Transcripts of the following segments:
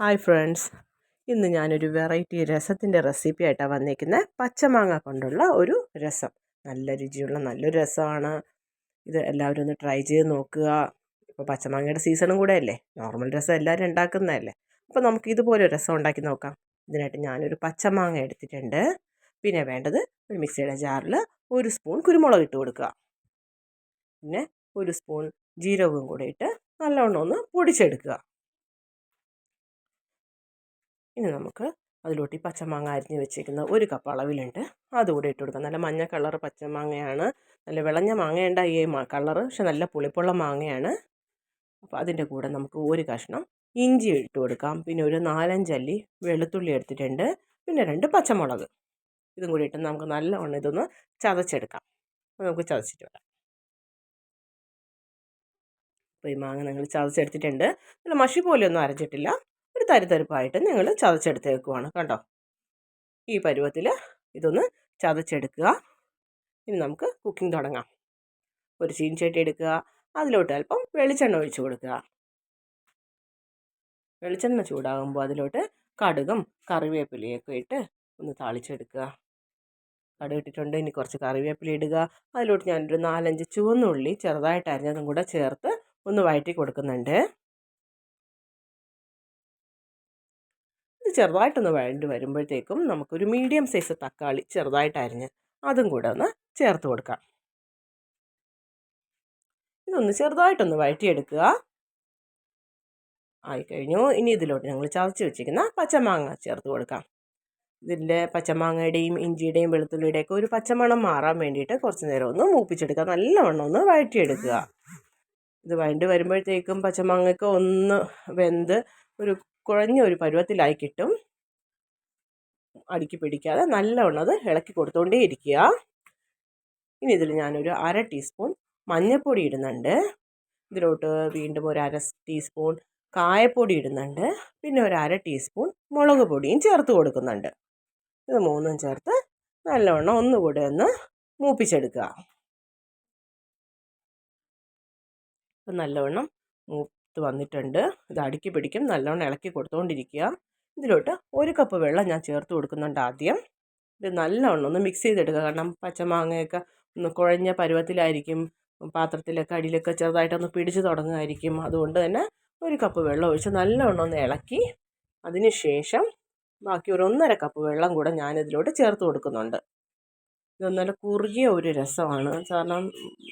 Hi friends. ഇന്ന് ഞാനൊരു variety രസത്തിന്റെ recipe ആയിട്ടാണ് വന്നിരിക്കുന്നത് പച്ചമാങ്ങ കൊണ്ടുള്ള ഒരു രസം. നല്ല രുചിയുള്ള നല്ലൊരു രസമാണ്. ഇത് എല്ലാവരും ഒന്ന് ട്രൈ ചെയ്ത് നോക്കുക. ഇപ്പോൾ പച്ചമാങ്ങയുടെ സീസണും കൂടെ അല്ലേ? നോർമൽ രസം എല്ലാവരും ഉണ്ടാക്കുന്നതല്ലേ? അപ്പോൾ നമുക്ക് ഇതുപോലെ രസം ഉണ്ടാക്കി നോക്കാം. ഇതിനായിട്ട് ഞാനൊരു പച്ചമാങ്ങ എടുത്തിട്ടുണ്ട്. പിന്നെ വേണ്ടത് ഒരു മിക്സിയുടെ ജാറിൽ ഒരു സ്പൂൺ കുരുമുളക് ഇട്ട് കൊടുക്കുക. പിന്നെ ഒരു സ്പൂൺ ജീരകവും കൂടെ ഇട്ട് നല്ലവണ്ണം ഒന്ന് പൊടിച്ചെടുക്കുക. ഇനി നമുക്ക് അതിലോട്ട് ഈ പച്ചമാങ്ങ അരിഞ്ഞ് വെച്ചിരിക്കുന്ന ഒരു കപ്പ് അളവിലുണ്ട്. അതുകൂടെ ഇട്ട് കൊടുക്കാം. നല്ല മഞ്ഞ കളർ പച്ചമാങ്ങയാണ്. നല്ല വിളഞ്ഞ മാങ്ങയുണ്ട ഈ കളർ പക്ഷെ നല്ല പുളിപ്പുള്ള മാങ്ങയാണ്. അപ്പോൾ അതിന്റെ കൂടെ നമുക്ക് ഒരു കഷ്ണം ഇഞ്ചി ഇട്ട് കൊടുക്കാം. പിന്നെ ഒരു നാലഞ്ചല്ലി വെളുത്തുള്ളി എടുത്തിട്ടുണ്ട്. പിന്നെ രണ്ട് പച്ചമുളക്. ഇതും കൂടി ഇട്ട് നമുക്ക് നല്ലവണ്ണം ഇതൊന്ന് ചതച്ചെടുക്കാം. നമുക്ക് ചതച്ചിട്ട് വരാം. അപ്പോൾ ഈ മാങ്ങ നിങ്ങൾ ചതച്ചെടുത്തിട്ടുണ്ട്. നല്ല മഷി പോലെയൊന്നും അരച്ചിട്ടില്ല. ഒരു തരിതരിപ്പായിട്ട് നിങ്ങൾ ചതച്ചെടുത്തേക്കുവാണ് കണ്ടോ? ഈ പരുവത്തിൽ ഇതൊന്ന് ചതച്ചെടുക്കുക. ഇനി നമുക്ക് കുക്കിംഗ് തുടങ്ങാം. ഒരു ചീൻചട്ടി എടുക്കുക അതിലോട്ട് അല്പം വെളിച്ചെണ്ണ ഒഴിച്ചു കൊടുക്കുക. വെളിച്ചെണ്ണ ചൂടാകുമ്പോൾ അതിലോട്ട് കടുകും കറിവേപ്പിലയൊക്കെ ഇട്ട് ഒന്ന് താളിച്ചെടുക്കുക. കടുക് ഇട്ടിട്ടുണ്ട് ഇനി കുറച്ച് കറിവേപ്പില ഇടുക. അതിലോട്ട് ഞാനൊരു നാലഞ്ച് ചുവന്നുള്ളി ചെറുതായിട്ട് അരിഞ്ഞതും കൂടെ ചേർത്ത് ഒന്ന് വഴറ്റി കൊടുക്കുന്നുണ്ട്. ചെറുതായിട്ടൊന്ന് വഴണ്ട് വരുമ്പോഴത്തേക്കും നമുക്കൊരു മീഡിയം സൈസ് തക്കാളി ചെറുതായിട്ട് അരിഞ്ഞ് അതും കൂടെ ഒന്ന് ചേർത്ത് കൊടുക്കാം. ഇതൊന്ന് ചെറുതായിട്ടൊന്ന് വഴറ്റിയെടുക്കുക. ആയിക്കഴിഞ്ഞു. ഇനി ഇതിലോട്ട് ഞങ്ങൾ ചതച്ച് വെച്ചിരിക്കുന്ന പച്ചമാങ്ങ ചേർത്ത് കൊടുക്കാം. ഇതിന്റെ പച്ചമാങ്ങയുടെയും ഇഞ്ചിയുടെയും വെളുത്തുള്ളിയുടെയൊക്കെ ഒരു പച്ചമണം മാറാൻ വേണ്ടിയിട്ട് കുറച്ച് നേരം ഒന്ന് മൂപ്പിച്ചെടുക്കുക. നല്ലവണ്ണം ഒന്ന് വഴറ്റിയെടുക്കുക. ഇത് വഴണ്ടി വരുമ്പോഴത്തേക്കും പച്ചമാങ്ങയൊക്കെ ഒന്ന് വെന്ത് ഒരു കുഴഞ്ഞ ഒരു പരുവത്തിലായി കിട്ടും. അടുക്കി പിടിക്കാതെ നല്ലവണ്ണം അത് ഇളക്കി കൊടുത്തുകൊണ്ടേ ഇരിക്കുക ഇനി ഇതിൽ ഞാനൊരു അര ടീസ്പൂൺ മഞ്ഞൾപ്പൊടി ഇടുന്നുണ്ട്. ഇതിലോട്ട് വീണ്ടും ഒരു അര ടീസ്പൂൺ കായപ്പൊടി ഇടുന്നുണ്ട്. പിന്നെ ഒരു അര ടീസ്പൂൺ മുളക് പൊടിയും ചേർത്ത് കൊടുക്കുന്നുണ്ട്. ഇത് മൂന്നും ചേർത്ത് നല്ലവണ്ണം ഒന്നുകൂടെ ഒന്ന് മൂപ്പിച്ചെടുക്കുക. നല്ലവണ്ണം മൂത്ത് വന്നിട്ടുണ്ട്. ഇത് അടുക്കി പിടിക്കും. നല്ലോണം ഇളക്കി കൊടുത്തുകൊണ്ടിരിക്കുക ഇതിലോട്ട് ഒരു കപ്പ് വെള്ളം ഞാൻ ചേർത്ത് കൊടുക്കുന്നുണ്ട് ആദ്യം. ഇത് നല്ലോണം ഒന്ന് മിക്സ് ചെയ്തെടുക്കുക. കാരണം പച്ചമാങ്ങയൊക്കെ ഒന്ന് കുഴഞ്ഞ പരുവത്തിലായിരിക്കും. പാത്രത്തിലൊക്കെ അടിയിലൊക്കെ ചെറുതായിട്ടൊന്ന് പിടിച്ച് തുടങ്ങുമായിരിക്കും. അതുകൊണ്ട് തന്നെ ഒരു കപ്പ് വെള്ളം ഒഴിച്ച് നല്ലോണം ഒന്ന് ഇളക്കി അതിന് ശേഷം ബാക്കി ഒരു ഒന്നര കപ്പ് വെള്ളം കൂടെ ഞാനിതിലോട്ട് ചേർത്ത് കൊടുക്കുന്നുണ്ട്. ഇത് നല്ല കുറുകിയ ഒരു രസമാണ്. കാരണം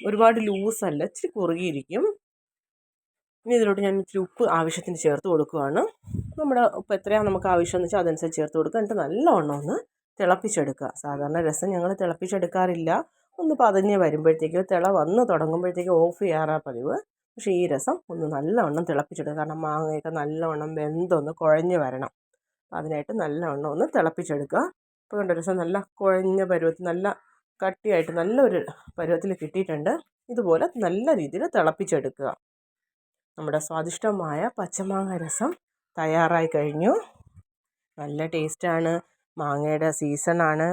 ഒരുപാട് ലൂസല്ല ഇച്ചിരി കുറുകിയിരിക്കും. ഇനി ഇതിലോട്ട് ഞാൻ ഇത്തിരി ഉപ്പ് ആവശ്യത്തിന് ചേർത്ത് കൊടുക്കുകയാണ് നമ്മുടെ ഉപ്പ് എത്രയാണ് നമുക്ക് ആവശ്യമെന്ന് വെച്ചാൽ അതനുസരിച്ച് ചേർത്ത് കൊടുക്കുക. എന്നിട്ട് നല്ലവണ്ണം ഒന്ന് തിളപ്പിച്ചെടുക്കുക. സാധാരണ രസം ഞങ്ങൾ തിളപ്പിച്ചെടുക്കാറില്ല. ഒന്ന് പതഞ്ഞ് വരുമ്പോഴത്തേക്ക് തിള വന്ന് തുടങ്ങുമ്പോഴത്തേക്ക് ഓഫ് ചെയ്യാറാ പതിവ്. പക്ഷേ ഈ രസം ഒന്ന് നല്ലവണ്ണം തിളപ്പിച്ചെടുക്കുക. കാരണം മാങ്ങയൊക്കെ നല്ലവണ്ണം വെന്തൊന്ന് കുഴഞ്ഞ് വരണം. അതിനായിട്ട് നല്ലവണ്ണം ഒന്ന് തിളപ്പിച്ചെടുക്കുക. ഇപ്പോൾ കണ്ട രസം നല്ല കുഴഞ്ഞ പരുവത്തിൽ നല്ല കട്ടിയായിട്ട് നല്ലൊരു പരുവത്തിൽ കിട്ടിയിട്ടുണ്ട്. ഇതുപോലെ നല്ല രീതിയിൽ തിളപ്പിച്ചെടുക്കുക. നമ്മുടെ സ്വാദിഷ്ടമായ പച്ചമാങ്ങ രസം തയ്യാറായി കഴിഞ്ഞു. നല്ല ടേസ്റ്റാണ് മാങ്ങയുടെ സീസണാണ്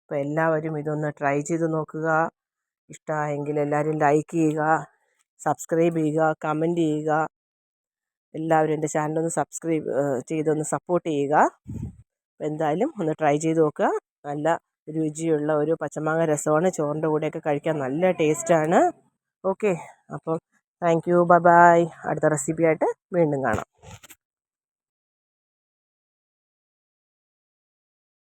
അപ്പോൾ എല്ലാവരും ഇതൊന്ന് ട്രൈ ചെയ്ത് നോക്കുക. ഇഷ്ടമായെങ്കിൽ എല്ലാവരും ലൈക്ക് ചെയ്യുക സബ്സ്ക്രൈബ് ചെയ്യുക കമന്റ് ചെയ്യുക. എല്ലാവരും എന്റെ ചാനലൊന്ന് സബ്സ്ക്രൈബ് ചെയ്തൊന്ന് സപ്പോർട്ട് ചെയ്യുക. എന്തായാലും ഒന്ന് ട്രൈ ചെയ്ത് നോക്കുക. നല്ല രുചിയുള്ള ഒരു പച്ചമാങ്ങ രസമാണ്. ചോറിന്റെ കൂടെയൊക്കെ കഴിക്കാൻ നല്ല ടേസ്റ്റാണ് ഓക്കെ അപ്പം താങ്ക് യു. Bye bye. അടുത്ത റെസിപ്പിയായിട്ട് വീണ്ടും കാണാം.